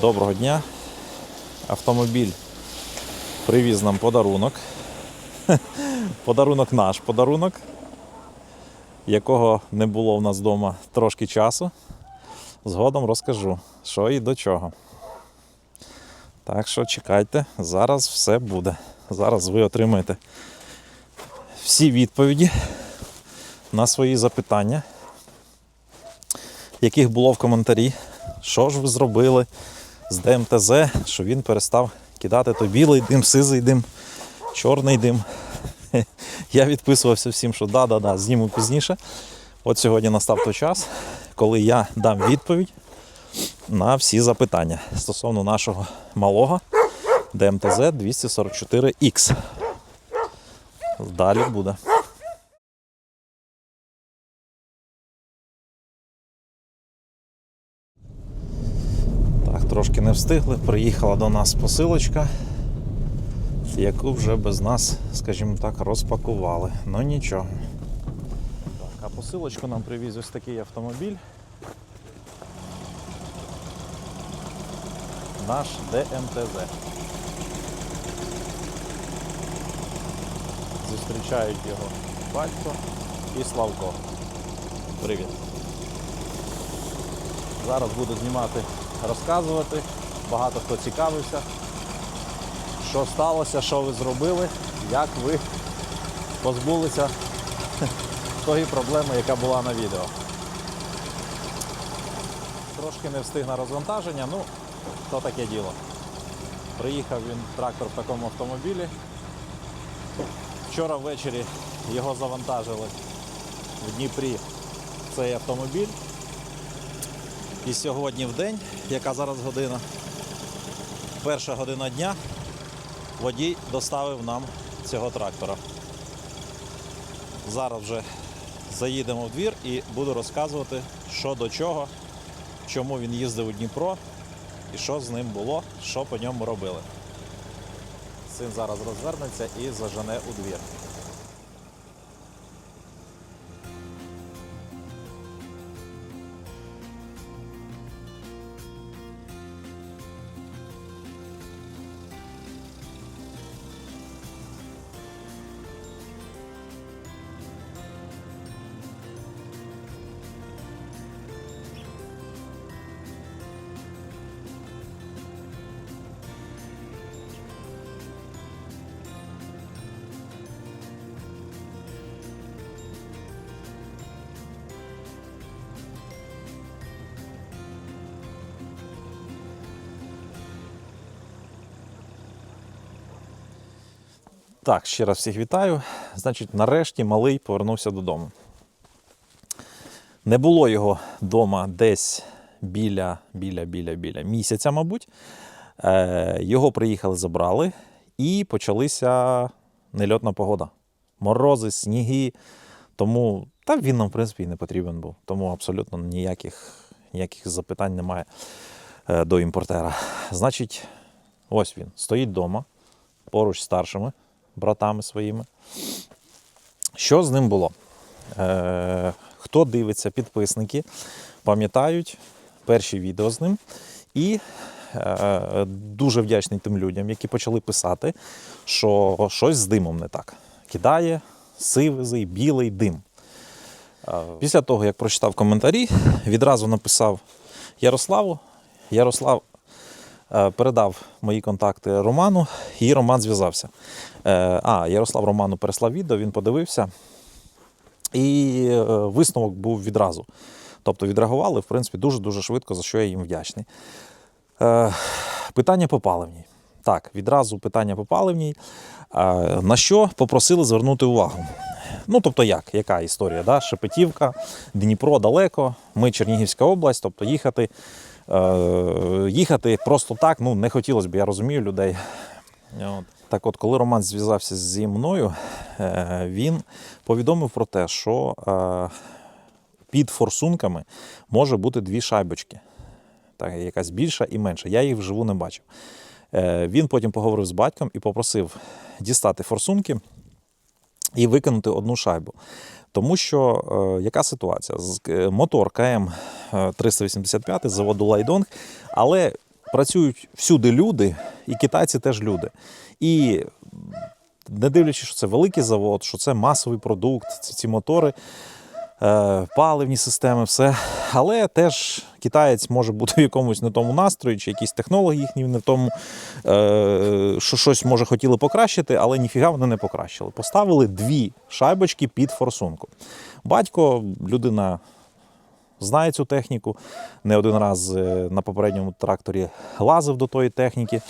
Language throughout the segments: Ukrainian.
Доброго дня. Автомобіль привіз нам подарунок. Подарунок наш подарунок, якого не було в нас вдома трошки часу. Згодом розкажу, що і до чого. Так що чекайте, зараз все буде. Зараз ви отримаєте всі відповіді на свої запитання, яких було в коментарі. Що ж ви зробили з ДМТЗ, що він перестав кидати то білий дим, сизий дим, чорний дим. Я відписувався всім, що да-да-да, зніму пізніше. От сьогодні настав той час, коли я дам відповідь на всі запитання стосовно нашого малого ДМТЗ 244X. Далі буде. Трошки не встигли. Приїхала до нас посилочка, яку вже без нас, скажімо так, розпакували. Ну нічого. Так, а посилочку нам привіз ось такий автомобіль. Наш ДМТЗ. Зустрічають його батько і Славко. Привіт. Зараз буду знімати, розказувати. Багато хто цікавився, що сталося, що ви зробили, як ви позбулися тої проблеми, яка була на відео. Трошки не встиг на розвантаження, ну, то таке діло. Приїхав він трактор в такому автомобілі. Вчора ввечері його завантажили в Дніпрі цей автомобіль. І сьогодні в день, яка зараз година, перша година дня, водій доставив нам цього трактора. Зараз вже заїдемо в двір і буду розказувати, що до чого, чому він їздив у Дніпро і що з ним було, що по ньому робили. Син зараз розвернеться і зажене у двір. Так, ще раз всіх вітаю. Значить, нарешті малий повернувся додому. Не було його вдома десь біля, біля, біля, біля місяця, мабуть. Е, його приїхали, забрали, і почалися нельотна погода. Морози, сніги. Тому та він нам, в принципі, і не потрібен був. Тому абсолютно ніяких, ніяких запитань немає е, до імпортера. Значить, ось він стоїть вдома поруч з старшими братами своїми. Що з ним було? Е, хто дивиться, підписники, пам'ятають перші відео з ним. І е, дуже вдячний тим людям, які почали писати, що щось з димом не так. Кидає сивий, білий дим. Е, Після того, як прочитав коментарі, відразу написав Ярославу. Ярослав передав мої контакти Роману, і Роман зв'язався. Е, А, Ярослав Роману переслав відео, він подивився. І е, висновок був відразу. Тобто відреагували, в принципі, дуже-дуже швидко, за що я їм вдячний. Е, Питання по паливній. Так, відразу питання по паливній. Е, На що попросили звернути увагу? Ну, тобто, як? Яка історія? Да? Шепетівка, Дніпро далеко, ми Чернігівська область, тобто їхати, е, їхати просто так, ну, не хотілося б, я розумію людей. От. Так от, коли Роман зв'язався зі мною, е, він повідомив про те, що е, під форсунками може бути дві шайбочки. Так, якась більша і менша. Я їх вживу не бачив. Е, Він потім поговорив з батьком і попросив дістати форсунки і викинути одну шайбу. Тому що е, яка ситуація? З- е, Мотор КМ е, 385 з заводу Лайдонг, але працюють всюди люди, і китайці теж люди. І не дивлячись, що це великий завод, що це масовий продукт, ці, ці мотори, е, паливні системи, все. Але теж китаєць може бути в якомусь не тому настрої, чи якісь технології їхні не в тому, е, що щось може хотіли покращити, але ніфіга вони не покращили. Поставили дві шайбочки під форсунку. Батько, людина знає цю техніку. Не один раз е, на попередньому тракторі лазив до тої техніки,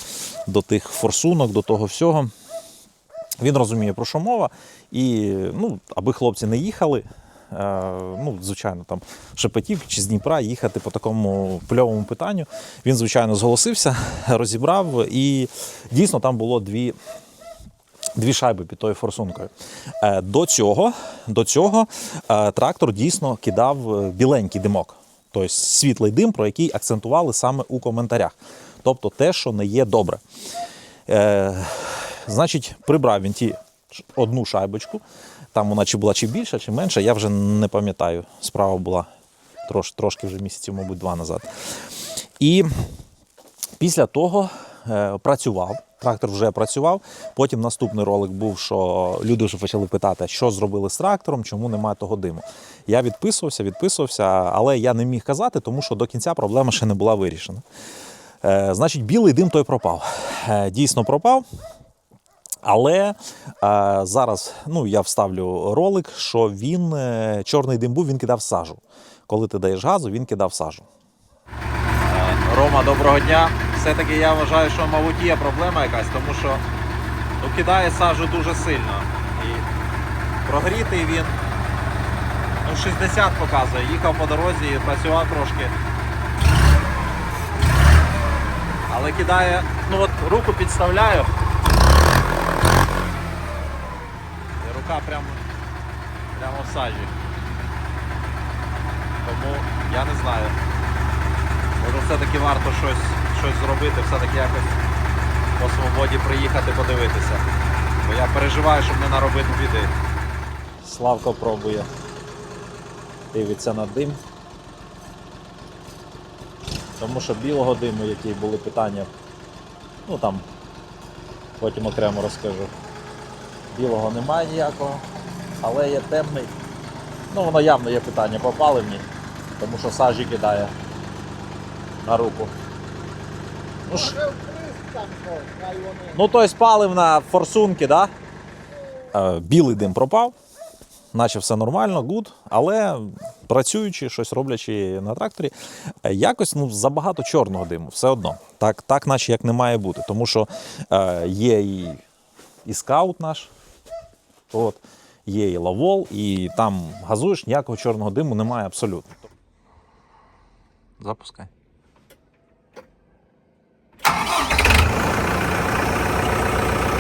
до тих форсунок, до того всього. Він розуміє, про що мова, і ну, аби хлопці не їхали. Е, Ну, звичайно, там Шепетів чи з Дніпра їхати по такому пльовому питанню. Він, звичайно, зголосився, розібрав, і дійсно там було дві, дві шайби під тою форсункою. Е, До цього, до цього е, трактор дійсно кидав біленький димок, тобто світлий дим, про який акцентували саме у коментарях. Тобто те, що не є добре. Значить, прибрав він ті одну шайбочку. Там вона чи була чи більша, чи менша, я вже не пам'ятаю. Справа була трош, трошки вже місяців, мабуть, два назад. І після того е, працював. Трактор вже працював. Потім наступний ролик був, що люди вже почали питати, що зробили з трактором, чому немає того диму. Я відписувався, відписувався, але я не міг казати, тому що до кінця проблема ще не була вирішена. Е, значить, білий дим той пропав. Е, дійсно пропав. Але е, зараз ну, я вставлю ролик, що він е, чорний дим був, він кидав сажу. Коли ти даєш газу, він кидав сажу. Рома, доброго дня. Все-таки я вважаю, що, мабуть, є проблема якась, тому що ну, кидає сажу дуже сильно. І прогрітий він ну, 60 показує. Їхав по дорозі працював трошки. Але кидає, ну от руку підставляю. І прямо, прямо в сажі. Тому я не знаю. Може все-таки варто щось, щось зробити, все-таки якось по свободі приїхати подивитися. Бо я переживаю, щоб не наробити біди. Славко пробує. Дивиться на дим. Тому що білого диму, які були питання, ну там потім окремо розкажу. Білого немає ніякого, але є темний. Ну, воно явно є питання по паливні, тому що сажі кидає на руку. Ну, ж, ну то есть паливна форсунки, да? Е, білий дим пропав, наче все нормально, гуд, але працюючи, щось роблячи на тракторі, е, якось ну, забагато чорного диму, все одно. Так, так наче як не має бути. Тому що е, є і, і скаут наш, от, є і лавол, і там газуєш, ніякого чорного диму немає абсолютно. Запускай.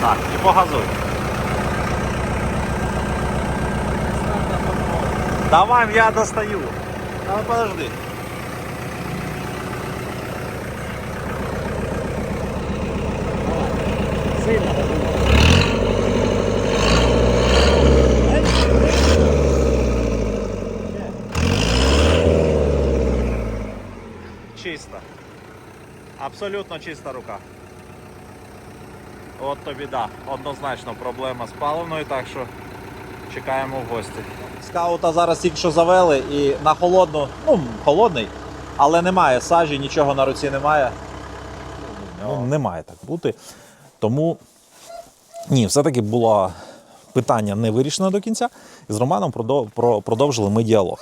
Так, і погазуй. Давай, я достаю. А, подожди. Сильно. Чисто. Абсолютно чиста рука. От тобі да. Однозначно проблема з паливною, так що чекаємо в гості. Скаута зараз тільки що завели і на холодну, ну, холодний, але немає сажі, нічого на руці немає. Ну, не має так бути. Тому ні, все-таки було питання не вирішено до кінця. І з Романом продовжили ми діалог.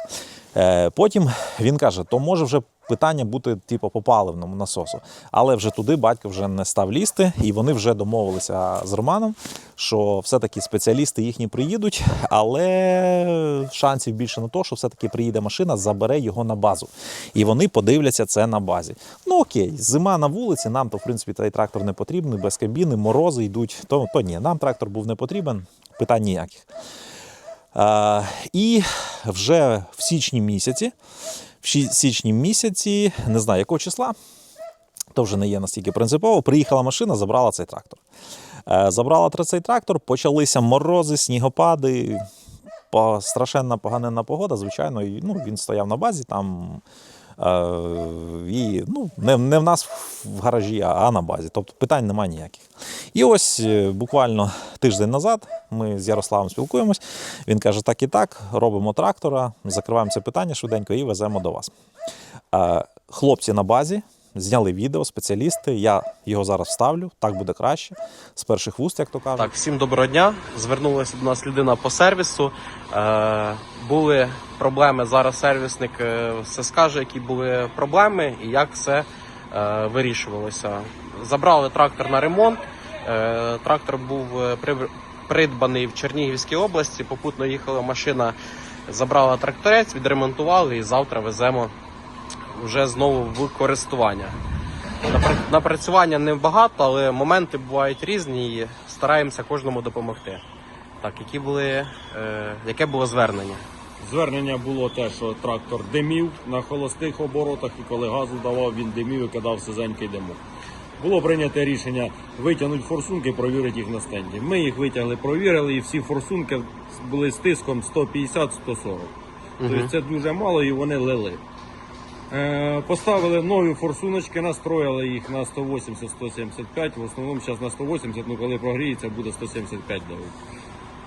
Е, потім він каже, то може вже питання бути типу, по паливному насосу. Але вже туди батько вже не став лізти, і вони вже домовилися з Романом, що все-таки спеціалісти їхні приїдуть, але шансів більше на те, що все-таки приїде машина, забере його на базу. І вони подивляться це на базі. Ну окей, зима на вулиці, нам то в принципі цей трактор не потрібний, без кабіни, морози йдуть. То, то ні, нам трактор був не потрібен, питань ніяких. І вже в січні місяці, в січні місяці, не знаю якого числа, то вже не є настільки принципово. Приїхала машина, забрала цей трактор. Е, Забрала цей трактор, почалися морози, снігопади, страшенна поганенна погода. Звичайно, ну, він стояв на базі, там і ну, не, не в нас в гаражі, а, а на базі. Тобто питань немає ніяких. І ось е, буквально тиждень назад ми з Ярославом спілкуємось. Він каже: так і так, робимо трактора, закриваємо це питання швиденько і веземо до вас. Е, Хлопці на базі зняли відео, спеціалісти. Я його зараз вставлю, так буде краще. З перших вуст, як то кажуть. Так, всім доброго дня. Звернулася до нас людина по сервісу. Е, були проблеми. Зараз сервісник е, все скаже, які були проблеми і як все е, вирішувалося. Забрали трактор на ремонт. Е, трактор був е, при- придбаний в Чернігівській області. Попутно їхала машина, забрала тракторець, відремонтували і завтра веземо вже знову в користування. Напра- Напрацювання небагато, але моменти бувають різні і стараємося кожному допомогти. Так, які були, е, яке було звернення? Звернення було те, що трактор димів на холостих оборотах, і коли газу давав, він димів і кидав сизенький димок. Було прийнято рішення витягнути форсунки і провірити їх на стенді. Ми їх витягли, провірили, і всі форсунки були з тиском 150-140. Тобто це дуже мало і вони лили. Е, поставили нові форсуночки, настроїли їх на 180-175. В основному зараз на 180, ну коли прогріється, буде 175 давити.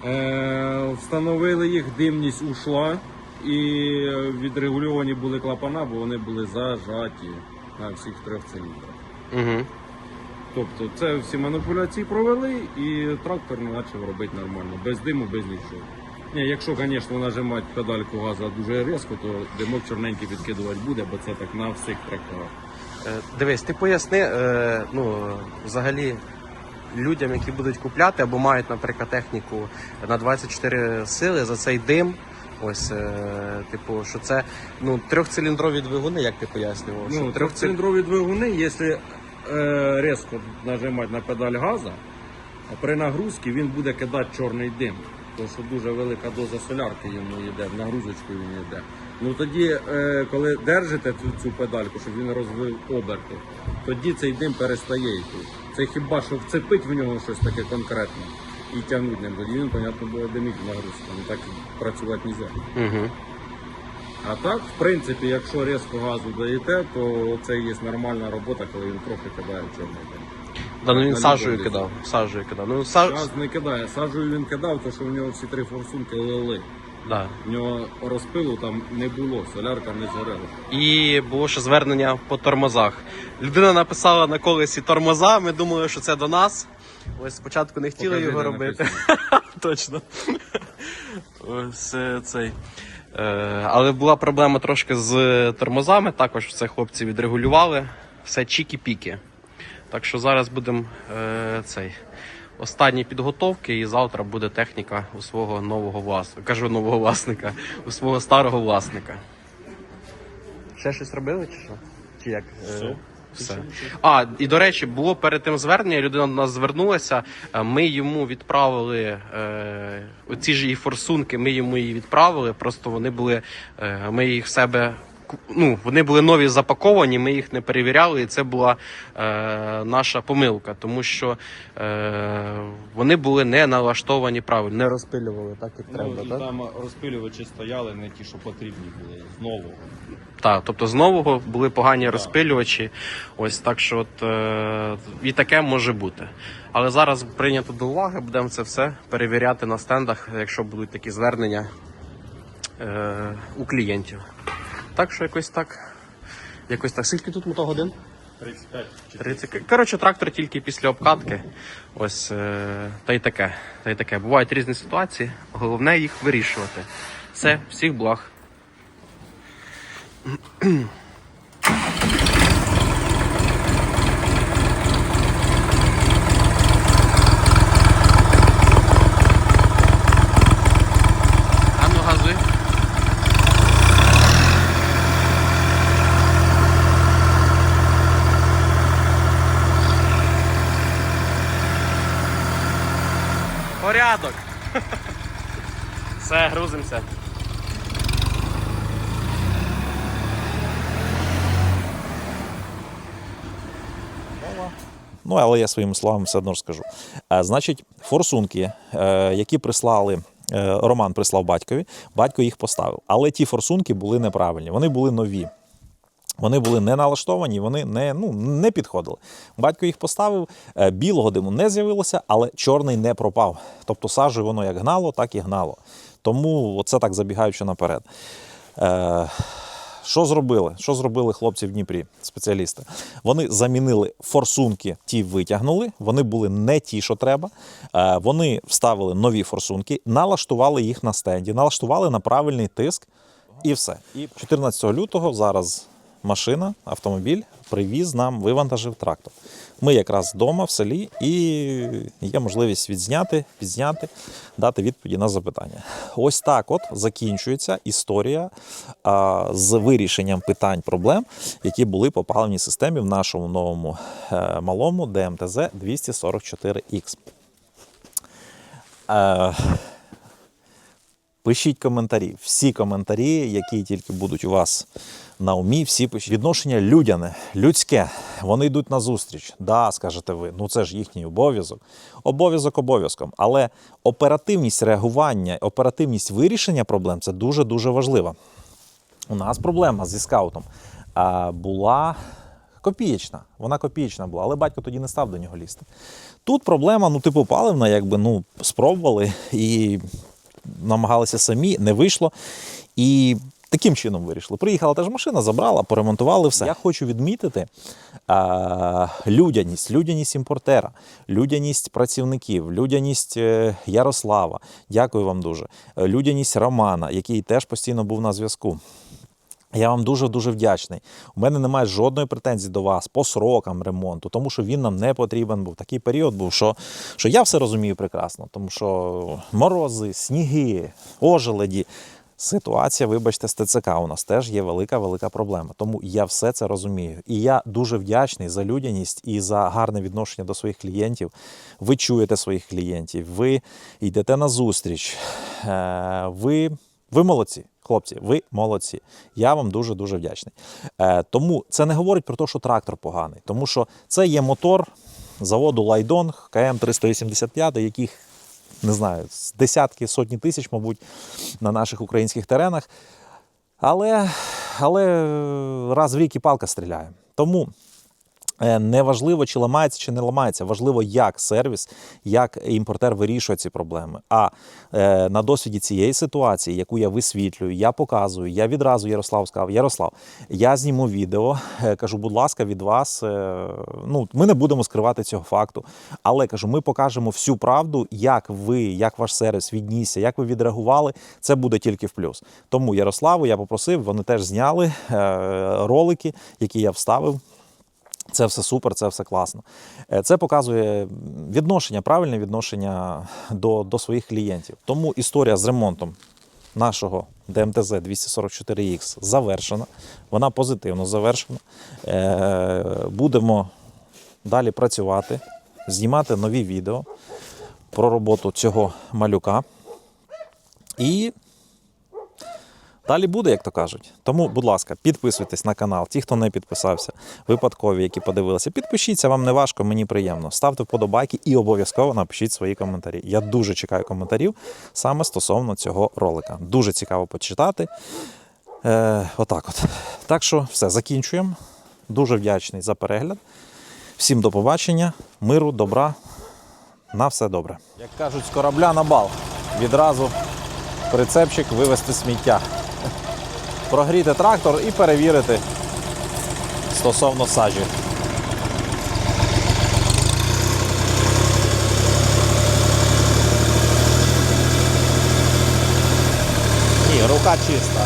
Е, встановили їх, димність ушла і відрегульовані були клапана, бо вони були зажаті на всіх трьох циліндрах. Угу. Тобто це всі маніпуляції провели і трактор почав робити нормально, без диму, без нічого. Ні, якщо, звісно, нажимати педальку газу дуже різко, то димок чорненький підкидувати буде, бо це так на всіх тракторах. Е, дивись, ти поясни, е, ну, взагалі, людям, які будуть купляти або мають, наприклад, техніку на 24 сили за цей дим. Ось, е, типу, що це ну, трьохциліндрові двигуни, як ти пояснював? що Ну, трьохцил- трьохциліндрові двигуни, якщо е, різко нажимати на педаль газу, а при нагрузці він буде кидати чорний дим. Тому що дуже велика доза солярки йому йде, в нагрузочку він йде. Ну тоді, е, коли держите цю, цю педальку, щоб він розвив оберти, тоді цей дим перестає йти. Це хіба що вцепить в нього щось таке конкретне і тягнуть ним, тоді він, понятно, буде димити в нагрузку. Ну так працювати не можна. Угу. А так, в принципі, якщо різко газу даєте, то це є нормальна робота, коли він трохи кидає чорний дим. Да, ну він На сажею любому кидав. Сажею кидав. Ну, саж... Газ не кидає, сажею він кидав, то що в нього всі три форсунки лили. да. В нього розпилу там не було, солярка не згорела. І було ще звернення по тормозах. Людина написала на колесі тормоза. Ми думали, що це до нас. Ось спочатку не хотіли Покажи, його де робити. Точно. Ось е, цей. Е, але була проблема трошки з тормозами. Також це хлопці відрегулювали. Все чікі-піки. Так що зараз будемо е, цей. Останні підготовки, і завтра буде техніка у свого нового власника. Кажу нового власника, у свого старого власника. Ще щось робили чи що? Чи як? Е, Все. А, і до речі, було перед тим звернення, людина до нас звернулася. е, Ми йому відправили е, оці ж її форсунки, ми йому її відправили. Просто вони були, е, ми їх в себе. Ну, вони були нові запаковані, ми їх не перевіряли, і це була е, наша помилка, тому що е, вони були не налаштовані правильно, не розпилювали так, як треба. Ну, і так? там розпилювачі стояли не ті, що потрібні були знову. Так, тобто з нового були погані розпилювачі. Ось так що от, е, і таке може бути. Але зараз прийнято до уваги, будемо це все перевіряти на стендах, якщо будуть такі звернення е, у клієнтів. Так що якось так. Якось так. Скільки тут мотогодин? 35 30. Коротше, трактор тільки після обкатки. Ось е, та й таке. Та й таке. Бувають різні ситуації. Головне їх вирішувати. Це всіх благ. А ну газуй. Порядок. Все, грузимося. Ну, але я своїми словами все одно. Е, Значить, форсунки, е, які прислали. е, Роман прислав батькові, батько їх поставив. Але ті форсунки були неправильні, вони були нові. Вони були не налаштовані, вони не, ну, не підходили. Батько їх поставив, е, білого диму не з'явилося, але чорний не пропав. Тобто сажею воно як гнало, так і гнало. Тому це так забігаючи наперед. Е, що зробили? Що зробили хлопці в Дніпрі, спеціалісти? Вони замінили форсунки, ті витягнули, вони були не ті, що треба. Е, Вони вставили нові форсунки, налаштували їх на стенді, налаштували на правильний тиск і все. І 14 лютого зараз машина, автомобіль привіз нам, вивантажив трактор. Ми якраз вдома в селі і є можливість відзняти, підзняти, дати відповіді на запитання. Ось так от закінчується історія а, з вирішенням питань проблем, які були по паливній системі в нашому новому е, малому ДМТЗ 244Х. Е, Пишіть коментарі. Всі коментарі, які тільки будуть у вас на умі, всі пишіть. Відношення людяне, людське. Вони йдуть на зустріч. Да, скажете ви, ну це ж їхній обов'язок. Обов'язок обов'язком. Але оперативність реагування, оперативність вирішення проблем це дуже-дуже важливо. У нас проблема зі скаутом була копієчна. Вона копієчна була, але батько тоді не став до нього лізти. Тут проблема, ну, типу, паливна, якби ну, спробували і намагалися самі, не вийшло. І таким чином вирішили. Приїхала теж машина, забрала, поремонтували все. Я хочу відмітити а, людяність, людяність імпортера, людяність працівників, людяність е, Ярослава. Дякую вам дуже. Людяність Романа, який теж постійно був на зв'язку. Я вам дуже дуже вдячний. У мене немає жодної претензії до вас по срокам ремонту, тому що він нам не потрібен був. Такий період був, що, що я все розумію прекрасно, тому що морози, сніги, ожеледі. Ситуація, вибачте, з ТЦК у нас теж є велика велика проблема. Тому я все це розумію. І я дуже вдячний за людяність і за гарне відношення до своїх клієнтів. Ви чуєте своїх клієнтів, ви йдете на зустріч. Е, Ви, ви молодці. Хлопці, ви молодці. Я вам дуже дуже вдячний. Е, тому це не говорить про те, що трактор поганий, тому що це є мотор заводу Лайдонг КМ 385, яких не знаю, десятки, сотні тисяч, мабуть, на наших українських теренах. Але, але раз в рік і палка стріляє. Тому не важливо, чи ламається, чи не ламається. Важливо, як сервіс, як імпортер вирішує ці проблеми. А е, на досвіді цієї ситуації, яку я висвітлюю, я показую, я відразу Ярослав сказав: Ярослав, я зніму відео, е, кажу, будь ласка, від вас. е, ну, ми не будемо скривати цього факту. Але кажу, ми покажемо всю правду, як ви, як ваш сервіс віднісся, як ви відреагували. Це буде тільки в плюс. Тому Ярославу я попросив, вони теж зняли е, ролики, які я вставив. Це все супер, це все класно. Е, Це показує відношення, правильне відношення до, до своїх клієнтів. Тому історія з ремонтом нашого ДМТЗ 244X завершена. Вона позитивно завершена. Е, Будемо далі працювати, знімати нові відео про роботу цього малюка. І Далі буде, як то кажуть. Тому, будь ласка, підписуйтесь на канал. Ті, хто не підписався, випадкові, які подивилися, підпишіться, вам не важко, мені приємно. Ставте вподобайки і обов'язково напишіть свої коментарі. Я дуже чекаю коментарів саме стосовно цього ролика. Дуже цікаво почитати. Е, отак от. Так що все, закінчуємо. Дуже вдячний за перегляд. Всім до побачення, миру, добра. На все добре. Як кажуть, з корабля на бал. Відразу прицепчик вивезти сміття прогріти трактор і перевірити стосовно саджі. Ні, рука чиста.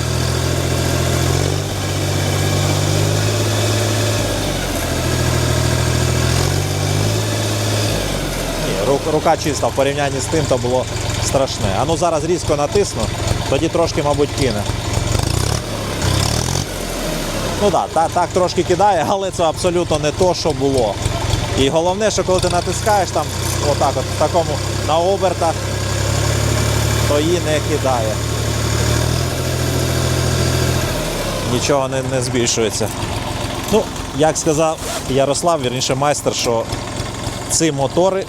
Рука чиста в порівнянні з тим, то було страшне. А ну зараз різко натисну, тоді трошки, мабуть, кине. Ну так, так, так трошки кидає, але це абсолютно не то, що було. І головне, що коли ти натискаєш там, отак от, в такому на обертах, то її не кидає. Нічого не, не збільшується. Ну, як сказав Ярослав, вірніше майстер, що ці мотори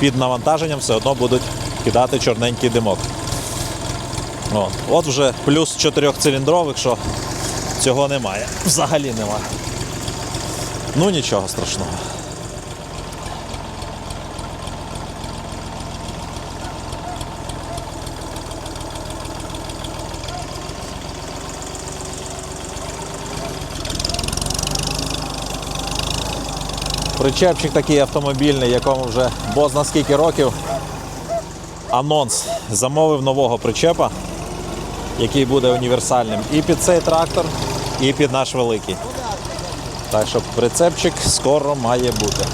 під навантаженням все одно будуть кидати чорненький димок. От, от вже плюс чотирьохциліндрових, що цього немає. Взагалі немає. Ну нічого страшного. Причепчик такий автомобільний, якому вже бозна скільки років. Анонс замовив нового причепа, який буде універсальним і під цей трактор, і під наш великий. Так що прицепчик скоро має бути.